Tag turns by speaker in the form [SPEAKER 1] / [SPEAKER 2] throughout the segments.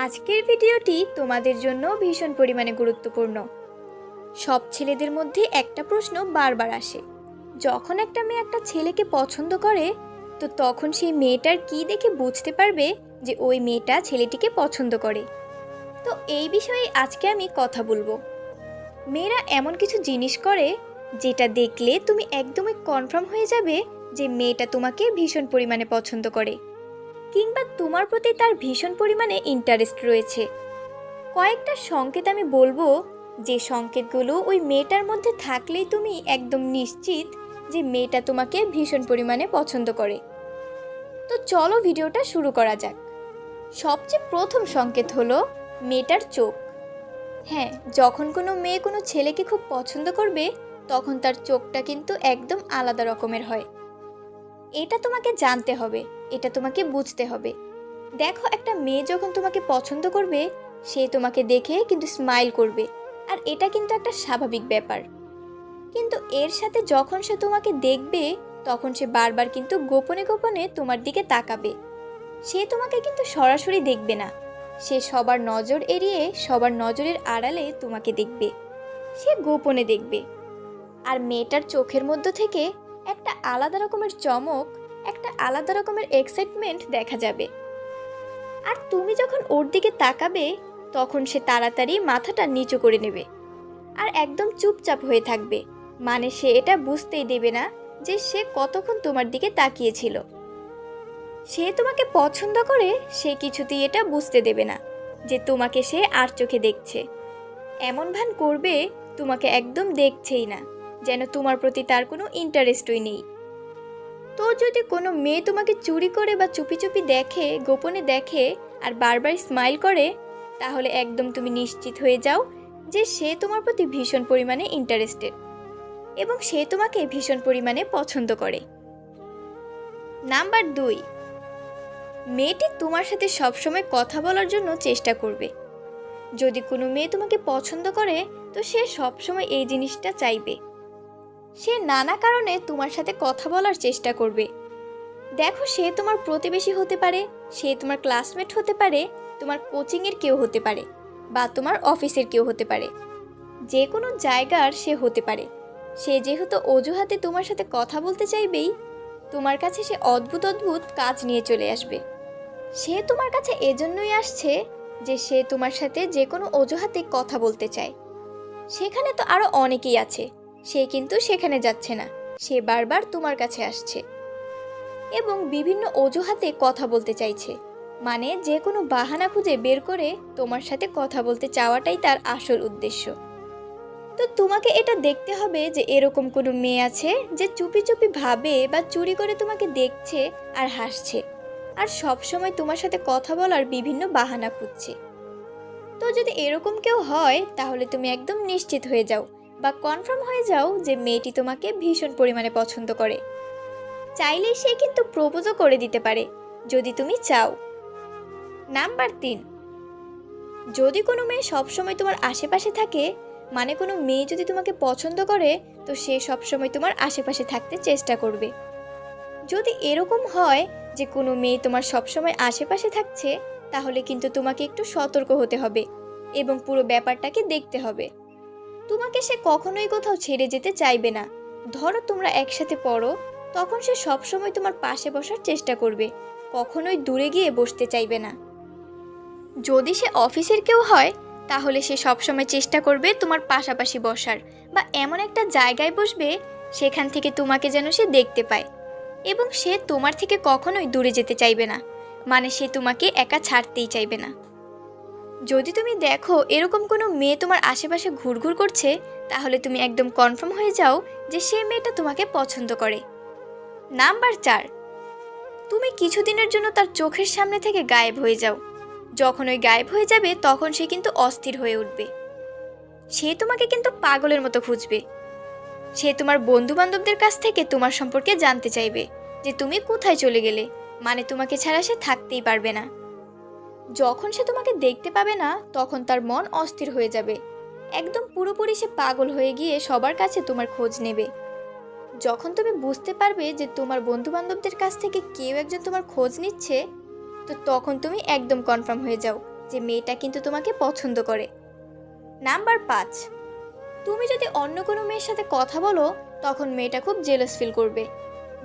[SPEAKER 1] আজকের ভিডিওটি তোমাদের জন্য ভীষণ পরিমাণে গুরুত্বপূর্ণ। সব ছেলেদের মধ্যে একটা প্রশ্ন বারবার আসে। যখন একটা মেয়ে একটা ছেলেকে পছন্দ করে, তো তখন সেই মেয়েটার কি দেখে বুঝতে পারবে যে ওই মেয়েটা ছেলেটিকে পছন্দ করে? তো এই বিষয়ে আজকে আমি কথা বলব। মেয়েরা এমন কিছু জিনিস করে, যেটা দেখলে তুমি একদমই কনফার্ম হয়ে যাবে যে মেয়েটা তোমাকে ভীষণ পরিমাণে পছন্দ করে। কিংবা তোমার প্রতি তার ভীষণ পরিমাণে ইন্টারেস্ট রয়েছে। কয়েকটা সংকেত আমি বলব, যে সংকেতগুলো ওই মেয়েটার মধ্যে থাকলেই তুমি একদম নিশ্চিত যে মেয়েটা তোমাকে ভীষণ পরিমাণে পছন্দ করে। তো চলো ভিডিওটা শুরু করা যাক। সবচেয়ে প্রথম সংকেত হলো মেয়েটার চোখ। হ্যাঁ যখন কোনো মেয়ে কোনো ছেলেকে খুব পছন্দ করবে, তখন তার চোখটা কিন্তু একদম আলাদা রকমের হয়। এটা তোমাকে জানতে হবে, এটা তোমাকে বুঝতে হবে। দেখো, একটা মেয়ে যখন তোমাকে পছন্দ করবে, সে তোমাকে দেখে কিন্তু স্মাইল করবে, আর এটা কিন্তু একটা স্বাভাবিক ব্যাপার। কিন্তু এর সাথে যখন সে তোমাকে দেখবে, তখন সে বারবার কিন্তু গোপনে গোপনে তোমার দিকে তাকাবে। সে তোমাকে কিন্তু সরাসরি দেখবে না। সে সবার নজর এড়িয়ে সবার নজরের আড়ালে তোমাকে দেখবে। সে গোপনে দেখবে। আর মেয়েটার চোখের মধ্য থেকে একটা আলাদা রকমের চমক, একটা আলাদা রকমের এক্সাইটমেন্ট দেখা যাবে। আর তুমি যখন ওর দিকে তাকাবে, তখন সে তাড়াতাড়ি মাথাটা নিচু করে নেবে আর একদম চুপচাপ হয়ে থাকবে। মানে সে এটা বুঝতেই দেবে না যে সে কতক্ষণ তোমার দিকে তাকিয়েছিল। সে তোমাকে পছন্দ করে, সে কিছুতেই এটা বুঝতে দেবে না যে তোমাকে সে আর চোখে দেখছে। এমন ভান করবে, তোমাকে একদম দেখছেই না। যেন তোমার প্রতি তার কোনো ইন্টারেস্টই নেই। তো যদি কোনো মেয়ে তোমাকে চুরি করে বা চুপি চুপি দেখে, গোপনে দেখে আর বারবার স্মাইল করে, তাহলে একদম তুমি নিশ্চিত হয়ে যাও যে সে তোমার প্রতি ভীষণ পরিমাণে ইন্টারেস্টেড এবং সে তোমাকে ভীষণ পরিমাণে পছন্দ করে। নাম্বার দুই, মেয়েটি তোমার সাথে সবসময় কথা বলার জন্য চেষ্টা করবে। যদি কোনো মেয়ে তোমাকে পছন্দ করে, তো সে সবসময় এই জিনিসটা চাইবে। সে নানা কারণে তোমার সাথে কথা বলার চেষ্টা করবে। দেখো সে তোমার প্রতিবেশী হতে পারে, সে তোমার ক্লাসমেট হতে পারে, তোমার কোচিংয়ের কেউ হতে পারে বা তোমার অফিসের কেউ হতে পারে। যে কোনো জায়গার সে হতে পারে। সে যেহেতু অজুহাতে তোমার সাথে কথা বলতে চাইবেই, তোমার কাছে সে অদ্ভুত অদ্ভুত কাজ নিয়ে চলে আসবে। সে তোমার কাছে এজন্যই আসছে যে সে তোমার সাথে যে কোনো অজুহাতে কথা বলতে চায়। সেখানে তো আরও অনেকেই আছে। সে কিন্তু সেখানে যাচ্ছে না। সে বারবার তোমার কাছে আসছে। এবং বিভিন্ন অজুহাতে কথা বলতে চাইছে। মানে যে কোনো বাহানা খুঁজে বের করে তোমার সাথে কথা বলতে চাওয়াটাই তার আসল উদ্দেশ্য। তো তোমাকে এটা দেখতে হবে যে এরকম কোনো মেয়ে আছে যে চুপি চুপি ভাবে বা চুরি করে তোমাকে দেখছে আর হাসছে। আর সব সময় তোমার সাথে কথা বলার বিভিন্ন বাহানা খুঁজছে। তো যদি এরকম কেউ হয়, তাহলে তুমি একদম নিশ্চিত হয়ে যাও। বা কনফার্ম হয়ে যাও যে মেয়েটি তোমাকে ভীষণ পরিমাণে পছন্দ করে। চাইলে সে কিন্তু প্রপোজও করে দিতে পারে, যদি তুমি চাও। নাম্বার তিন, যদি কোনো মেয়ে সবসময় তোমার আশেপাশে থাকে মানে কোনো মেয়ে যদি তোমাকে পছন্দ করে, তো সে সবসময় তোমার আশেপাশে থাকতে চেষ্টা করবে। যদি এরকম হয় যে কোনো মেয়ে তোমার সবসময় আশেপাশে থাকছে, তাহলে কিন্তু তোমাকে একটু সতর্ক হতে হবে এবং পুরো ব্যাপারটাকে দেখতে হবে। তোমাকে সে কখনোই কোথাও ছেড়ে যেতে চাইবে না। ধরো তোমরা একসাথে পড়ো, তখন সে সবসময় তোমার পাশে বসার চেষ্টা করবে, কখনোই দূরে গিয়ে বসতে চাইবে না। যদি সে অফিসের কেউ হয়, তাহলে সে সবসময় চেষ্টা করবে তোমার পাশাপাশি বসার বা এমন একটা জায়গায় বসবে, সেখান থেকে তোমাকে যেন সে দেখতে পায়। এবং সে তোমার থেকে কখনোই দূরে যেতে চাইবে না মানে সে তোমাকে একা ছাড়তেই চাইবে না। যদি তুমি দেখো এরকম কোনো মেয়ে তোমার আশেপাশে ঘুরঘুর করছে, তাহলে তুমি একদম কনফার্ম হয়ে যাও যে সে মেয়েটা তোমাকে পছন্দ করে। নাম্বার চার, তুমি কিছুদিনের জন্য তার চোখের সামনে থেকে গায়েব হয়ে যাও। যখন ওই গায়েব হয়ে যাবে, তখন সে কিন্তু অস্থির হয়ে উঠবে। সে তোমাকে কিন্তু পাগলের মতো খুঁজবে। সে তোমার বন্ধু বান্ধবদের কাছ থেকে তোমার সম্পর্কে জানতে চাইবে যে তুমি কোথায় চলে গেলে। মানে তোমাকে ছাড়া সে থাকতেই পারবে না। যখন সে তোমাকে দেখতে পাবে না, তখন তার মন অস্থির হয়ে যাবে। একদম পুরোপুরি সে পাগল হয়ে গিয়ে সবার কাছে তোমার খোঁজ নেবে। যখন তুমি বুঝতে পারবে যে তোমার বন্ধু বান্ধবদের কাছ থেকে কেউ একজন তোমার খোঁজ নিচ্ছে, তো তখন তুমি একদম কনফার্ম হয়ে যাও যে মেয়েটা কিন্তু তোমাকে পছন্দ করে। নাম্বার পাঁচ। তুমি যদি অন্য কোনো মেয়ের সাথে কথা বলো, তখন মেয়েটা খুব জেলাস ফিল করবে।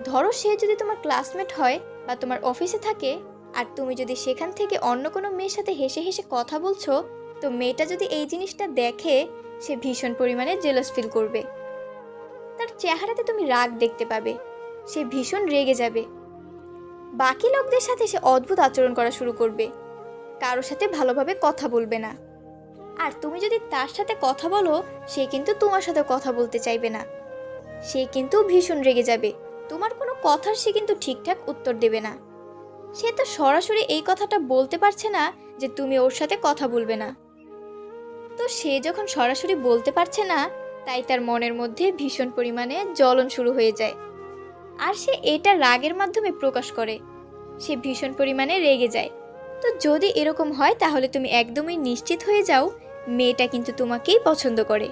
[SPEAKER 1] ধরো সে যদি তোমার ক্লাসমেট হয় বা তোমার অফিসে থাকে আর তুমি যদি সেখান থেকে অন্য কোনো মেয়ের সাথে হেসে হেসে কথা বলছো, তো মেয়েটা যদি এই জিনিসটা দেখে, সে ভীষণ পরিমাণে জেলাস ফিল করবে। তার চেহারাতে তুমি রাগ দেখতে পাবে, সে ভীষণ রেগে যাবে। বাকি লোকদের সাথে সে অদ্ভুত আচরণ করা শুরু করবে, কারোর সাথে ভালোভাবে কথা বলবে না। আর তুমি যদি তার সাথে কথা বলো, সে কিন্তু তোমার সাথে কথা বলতে চাইবে না। সে কিন্তু ভীষণ রেগে যাবে, তোমার কোনো কথার সে কিন্তু ঠিকঠাক উত্তর দেবে না। সে তো সরাসরি এই কথাটা বলতে পারছে না যে তুমি ওর সাথে কথা বলবে না। তো সে যখন সরাসরি বলতে পারছে না, তাই তার মনের মধ্যে ভীষণ পরিমাণে জ্বলন শুরু হয়ে যায়। আর সে এটা রাগের মাধ্যমে প্রকাশ করে। সে ভীষণ পরিমাণে রেগে যায়। তো যদি এরকম হয়, তাহলে তুমি একদমই নিশ্চিত হয়ে যাও, মেয়েটা কিন্তু তোমাকেই পছন্দ করে।